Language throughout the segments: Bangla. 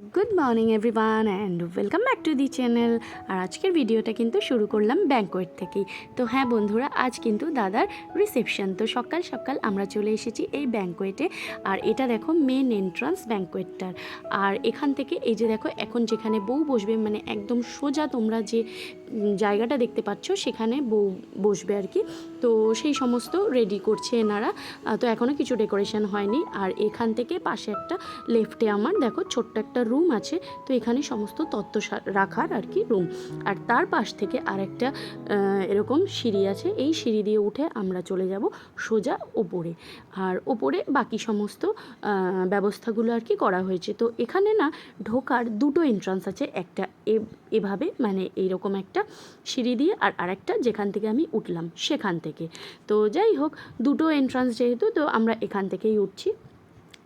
Good morning everyone and welcome back to the channel আর আজকের ভিডিওটা কিন্তু শুরু করলাম ব্যাঙ্কোয়েট থেকেই। তো হ্যাঁ বন্ধুরা, আজ কিন্তু দাদার রিসেপশন তো সকাল সকাল আমরা চলে এসেছি এই ব্যাঙ্কোয়েটে আর এটা দেখো মেন এন্ট্রান্স ব্যাঙ্কোয়েটটার আর এখান থেকে এই যে দেখো, এখন যেখানে বউ বসবে মানে একদম সোজা তোমরা যে জায়গাটা দেখতে পাচ্ছ, সেখানে বউ বসবে আর কি। তো সেই সমস্ত রেডি করছে এনারা। তো এখনও কিছু ডেকোরেশন হয়নি। আর এখান থেকে পাশে একটা লেফটে আমার, দেখো, ছোট্ট একটা রুম আছে, তো এখানে সমস্ত তত্ত্ব রাখার আর কি রুম আর তার পাশ থেকে আরেকটা এরকম সিঁড়ি আছে, এই সিঁড়ি দিয়ে উঠে আমরা চলে যাব সোজা ওপরে। আর ওপরে বাকি সমস্ত ব্যবস্থাগুলো আর কি করা হয়েছে। তো এখানে না ঢোকার দুটো এন্ট্রান্স আছে, একটা এভাবে মানে এইরকম একটা সিঁড়ি দিয়ে আর আরেকটা যেখান থেকে আমি উঠলাম, সেখান থেকে। তো যাই হোক, দুটো এন্ট্রান্স যেহেতু, তো আমরা এখান থেকেই উঠছি।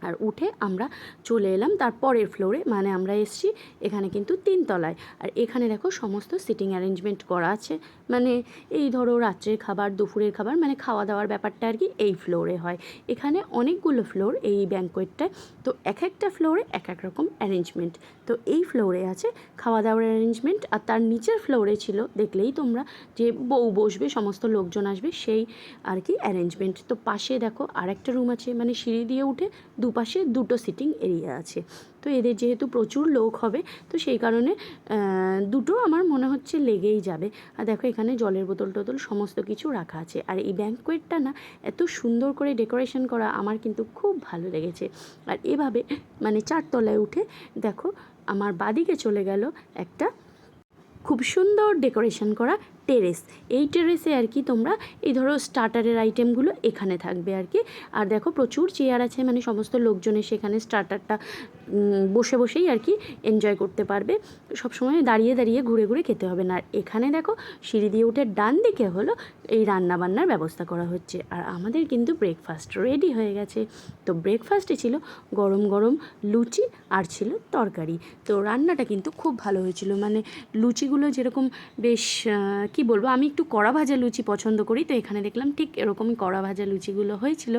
আর উঠে আমরা চলে এলাম তার পরের ফ্লোরে মানে আমরা এসছি এখানে কিন্তু তিনতলায়। আর এখানে দেখো সমস্ত সিটিং অ্যারেঞ্জমেন্ট করা আছে। মানে এই ধরো রাত্রের খাবার, দুপুরের খাবার মানে খাওয়া দাওয়ার ব্যাপারটা আর কি এই ফ্লোরে হয়। এখানে অনেকগুলো ফ্লোর এই ব্যাঙ্কোয়েটটায় তো এক একটা ফ্লোরে এক এক রকম অ্যারেঞ্জমেন্ট তো এই ফ্লোরে আছে খাওয়া দাওয়ার অ্যারেঞ্জমেন্ট আর তার নিচের ফ্লোরে ছিল, দেখলেই তোমরা যে বউ বসবে, সমস্ত লোকজন আসবে, সেই আর কি অ্যারেঞ্জমেন্ট তো পাশে দেখো আরেকটা রুম আছে মানে সিঁড়ি দিয়ে উঠে দুপাশে দুটো সিটিং এরিয়া আছে। তো এদের যেহেতু প্রচুর লোক হবে, তো সেই কারণে দুটো আমার মনে হচ্ছে লেগেই যাবে। আর দেখো এখানে জলের বোতল টোতল সমস্ত কিছু রাখা আছে। আর এই ব্যাঙ্কোয়েটটা না, এত সুন্দর করে ডেকোরেশন করা আমার কিন্তু খুব ভালো লেগেছে। আর এভাবে মানে চারতলায় উঠে দেখো, আমার বাদিকে চলে গেল একটা খুব সুন্দর ডেকোরেশন করা টেরেস। এই টেরেসে আর কি তোমরা, এই ধরো স্টার্টারের আইটেমগুলো এখানে থাকবে আর কি। আর দেখো প্রচুর চেয়ার আছে মানে সমস্ত লোকজনের সেখানে স্টার্টারটা বসে বসেই আর কি এনজয় করতে পারবে। সবসময় দাঁড়িয়ে দাঁড়িয়ে ঘুরে ঘুরে খেতে হবে না। আর এখানে দেখো সিঁড়ি দিয়ে উঠে ডান দিকে হলো এই রান্না বান্নার ব্যবস্থা করা হচ্ছে। আর আমাদের কিন্তু ব্রেকফাস্ট রেডি হয়ে গেছে। তো ব্রেকফাস্টে ছিল গরম গরম লুচি আর ছিল তরকারি। তো রান্নাটা কিন্তু খুব ভালো হয়েছিল। মানে লুচিগুলো যেরকম বেশ কি বলব, আমি একটু কড়া ভাজা লুচি পছন্দ করি, তো এখানে দেখলাম ঠিক এরকমই কড়া ভাজা লুচিগুলো হয়েছিল।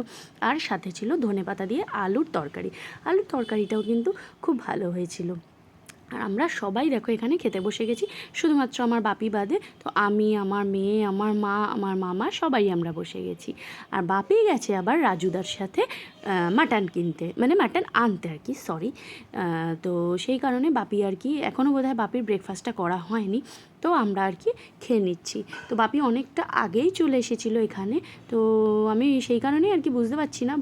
আর সাথে ছিল ধনেপাতা দিয়ে আলুর তরকারি। আলুর তরকারিটাও কিন্তু খুব ভালো হয়েছিল। আর আমরা সবাই দেখো এখানে খেতে বসে গেছি, শুধুমাত্র আমার বাপি বাদে, তো আমি, আমার মেয়ে, আমার মা, আমার মামা, সবাই আমরা বসে গেছি। আর বাপি গেছে আবার রাজুদার সাথে মাটন কিনতে মানে মাটন আনতে আর কি সরি তো সেই কারণে বাপি আর কি এখনও বোধহয় বাপির ব্রেকফাস্টটা করা হয়নি। তো আমরা আর কি খেয়ে নিচ্ছি। তো বাপি অনেকটা আগেই চলে এসেছিল এখানে। তো আমি সেই কারণেই আর কি বুঝতে পারছি না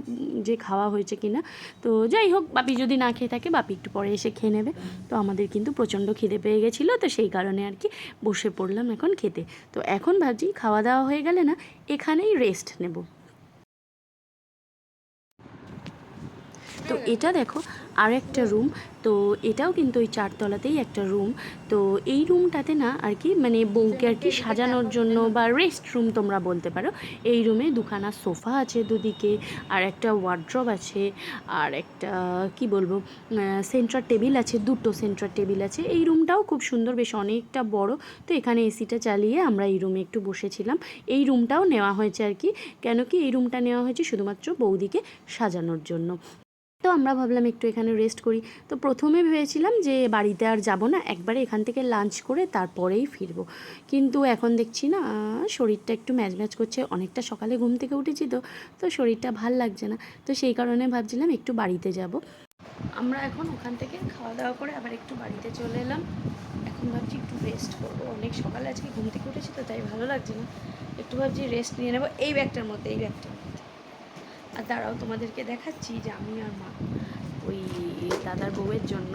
যে খাওয়া হয়েছে কি না তো যাই হোক, বাপি যদি না খেয়ে থাকে, বাপি একটু পরে এসে খেয়ে নেবে। তো আমাদের কিন্তু প্রচণ্ড খিদে পেয়ে গেছিল, তো সেই কারণে আর কি বসে পড়লাম এখন খেতে। তো এখন ভাবছি খাওয়া দাওয়া হয়ে গেলে না, এখানেই রেস্ট নেব। তো এটা দেখো আর একটা রুম তো এটাও কিন্তু ওই চারতলাতেই একটা রুম তো এই রুমটাতে না আর কি মানে বউকে আর কি সাজানোর জন্য বা রেস্ট রুম তোমরা বলতে পারো এই রুমে দুখানা সোফা আছে দুদিকে আর একটা ওয়ার্ড্রব আছে আর একটা কি বলব সেন্ট্রাল টেবিল আছে দুটো সেন্ট্রাল টেবিল আছে এই রুমটাও খুব সুন্দর বেশ অনেকটা বড় তো এখানে এসিটা চালিয়ে আমরা এই রুমে একটু বসেছিলাম এই রুমটাও নেওয়া হয়েছে আর কি কেন কি এই রুমটা নেওয়া হয়েছে শুধুমাত্র বৌদিকে সাজানোর জন্য তো আমরা ভাবলাম একটু এখানে রেস্ট করি। তো প্রথমে ভেবেছিলাম যে বাড়িতে আর যাব না, একবারে এখান থেকে লাঞ্চ করে তারপরেই ফিরবো। কিন্তু এখন দেখছি না, শরীরটা একটু ম্যাচ ম্যাচ করছে, অনেকটা সকালে ঘুম থেকে উঠেছি তো তো শরীরটা ভালো লাগছে না। তো সেই কারণে ভাবছিলাম একটু বাড়িতে যাব। আমরা এখন ওখান থেকে খাওয়া দাওয়া করে আবার একটু বাড়িতে চলে এলাম। এখন ভাবছি একটু রেস্ট করব। অনেক সকালে আজকে ঘুম থেকে উঠেছি তো, তাই ভালো লাগছে না। একটু ভাবছি রেস্ট নিয়ে নেব। এই ব্যাগটার মধ্যে, এই ব্যাগটার মধ্যে আর দাঁড়াও, তোমাদেরকে দেখাচ্ছি যে আমি আর মা ওই দাদার বউয়ের জন্য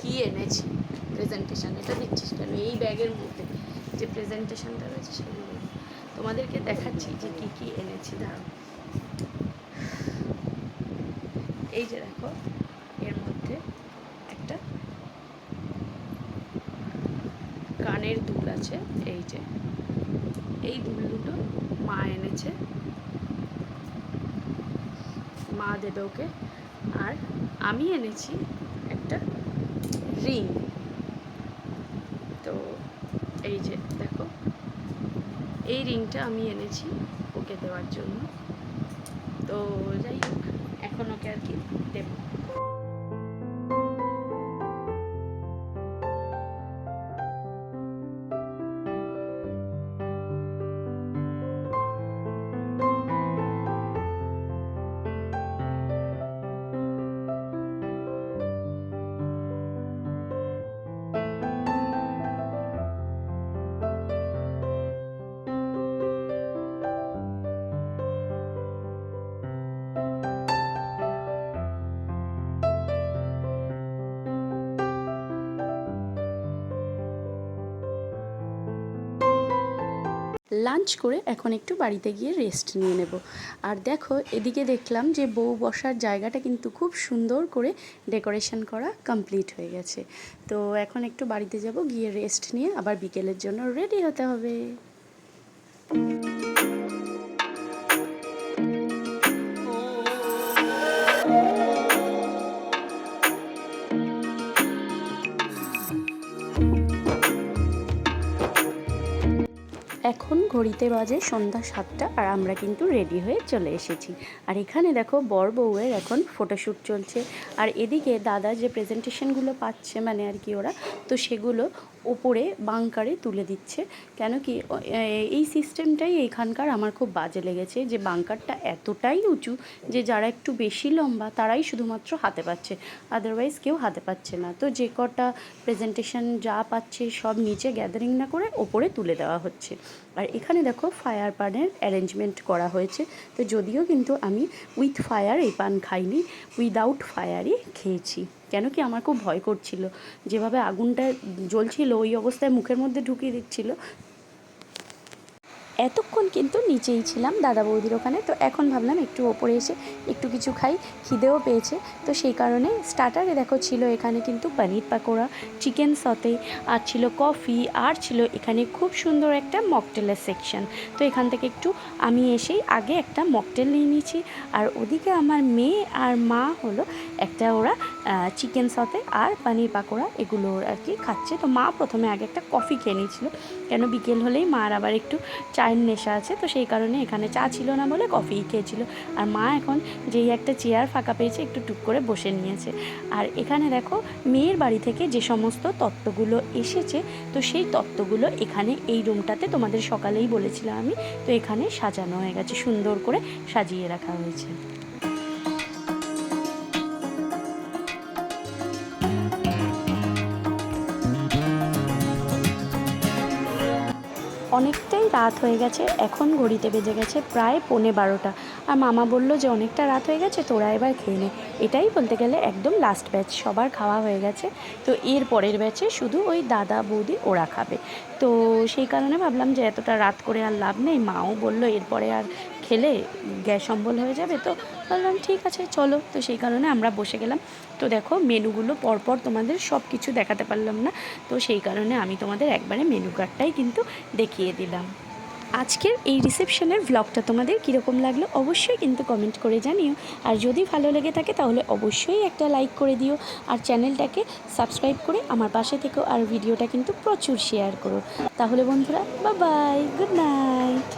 কি এনেছি প্রেজেন্টেশন এটা দেখছিস কেন? এই ব্যাগের মধ্যে যে প্রেজেন্টেশনটা রয়েছে সেগুলো তোমাদেরকে দেখাচ্ছি যে কি কি এনেছি, দাঁড়াও। এই যে দেখো, এর মধ্যে একটা কানের দুল আছে, এই যে। এই দুল দুটো মা এনেছে। মা দেবে ওকে। আর আমি এনেছি একটা রিং। তো এই যে, দেখো। এই রিংটা আমি এনেছি ওকে দেওয়ার জন্য। তো যাই হোক, এখন ওকে আর কি দেবো। লাঞ্চ করে এখন একটু বাড়িতে গিয়ে রেস্ট নিয়ে নেব। আর দেখো, এদিকে দেখলাম যে বউ বসার জায়গাটা কিন্তু খুব সুন্দর করে ডেকোরেশন করা কমপ্লিট হয়ে গেছে। তো এখন একটু বাড়িতে যাব, গিয়ে রেস্ট নিয়ে আবার বিকেলের জন্য রেডি হতে হবে। এখন ঘড়িতে বাজে সন্ধ্যা সাতটা আর আমরা কিন্তু রেডি হয়ে চলে এসেছি। আর এখানে দেখো বর বউয়ের এখন ফটোশ্যুট চলছে। আর এদিকে দাদা যে প্রেজেন্টেশনগুলো পাচ্ছে মানে আর কি ওরা, তো সেগুলো ওপরে বাংকারে তুলে দিচ্ছে। কেন কি এই সিস্টেমটাই এইখানকার আমার খুব বাজে লেগেছে যে বাংকারটা এতটাই উঁচু যে যারা একটু বেশি লম্বা তারাই শুধুমাত্র হাতে পাচ্ছে। আদারওয়াইজ কেউ হাতে পাচ্ছে না। তো যে কটা প্রেজেন্টেশন যা পাচ্ছে সব নিচে গ্যাদারিং না করে ওপরে তুলে দেওয়া হচ্ছে। আর এখানে দেখো ফায়ার পানের অ্যারেঞ্জমেন্ট করা হয়েছে। তো যদিও কিন্তু আমি উইথ ফায়ার এই পান খাইনি উইদাউট ফায়ারই খেয়েছি। কেন কি আমার খুব ভয় করছিল। যেভাবে আগুনটা জ্বলছিল, ওই অবস্থায় মুখের মধ্যে ঢুকিয়ে দিচ্ছিল এতক্ষণ কিন্তু নিচেই ছিলাম দাদা বৌদির ওখানে, তো এখন ভাবলাম একটু ওপরে এসে একটু কিছু খাই, খিদেও পেয়েছে। তো সেই কারণে স্টার্টারে দেখো ছিল এখানে কিন্তু পনির পাকোড়া চিকেন সতে আর ছিল কফি আর ছিল এখানে খুব সুন্দর একটা মকটেলের সেকশন তো এখান থেকে একটু আমি এসেই আগে একটা মকটেল নিয়ে নিয়েছি, আর ওদিকে আমার মেয়ে আর মা হলো একটা ওরা চিকেন সতে আর পনির পাকোড়া এগুলো আর কি খাচ্ছে। তো মা প্রথমে আগে একটা কফি খেয়ে নিয়েছিল, কেন বিকেল হলেই মার আবার একটু চায়ের নেশা আছে, তো সেই কারণে এখানে চা ছিল না বলে কফিই খেয়েছিল। আর মা এখন যেই একটা চেয়ার ফাঁকা পেয়েছে, একটু টুক করে বসে নিয়েছে। আর এখানে দেখো, মেয়ের বাড়ি থেকে যে সমস্ত তত্ত্বগুলো এসেছে, তো সেই তত্ত্বগুলো এখানে এই রুমটাতে তোমাদের সকালেই বলেছিলাম আমি, তো এখানে সাজানো হয়ে গেছে, সুন্দর করে সাজিয়ে রাখা হয়েছে। অনেকটাই রাত হয়ে গেছে, এখন ঘড়িতে বেজে গেছে প্রায় পৌনে বারোটা। আর মামা বলল যে, অনেকটা রাত হয়ে গেছে, তোরা এবার খেয়ে নে। এটাই বলতে গেলে একদম লাস্ট ব্যাচ সবার খাওয়া হয়ে গেছে। তো এর পরের ব্যাচে শুধু ওই দাদা, বৌদি ওরা খাবে। তো সেই কারণে ভাবলাম যে এতটা রাত করে আর লাভ নেই। মাও বলল, এরপরে আর খেলে গ্যাস অম্বল হয়ে যাবে তো? বললাম, ঠিক আছে, চলো। তো সেই কারণে আমরা বসে গেলাম। তো দেখো, মেনুগুলো পরপর তোমাদের সব কিছু দেখাতে পারলাম না। তো সেই কারণে আমি তোমাদের একবারে মেনু কার্ডটাই কিন্তু দেখিয়ে দিলাম। আজকের এই রিসেপশনের ব্লগটা তোমাদের কীরকম লাগল অবশ্যই কিন্তু কমেন্ট করে জানিও। আর যদি ভালো লেগে থাকে তাহলে অবশ্যই একটা লাইক করে দিও। আর চ্যানেলটাকে সাবস্ক্রাইব করে আমার পাশে থেকেও আর ভিডিওটা কিন্তু প্রচুর শেয়ার করো। তাহলে বন্ধুরা বা বাই গুড নাইট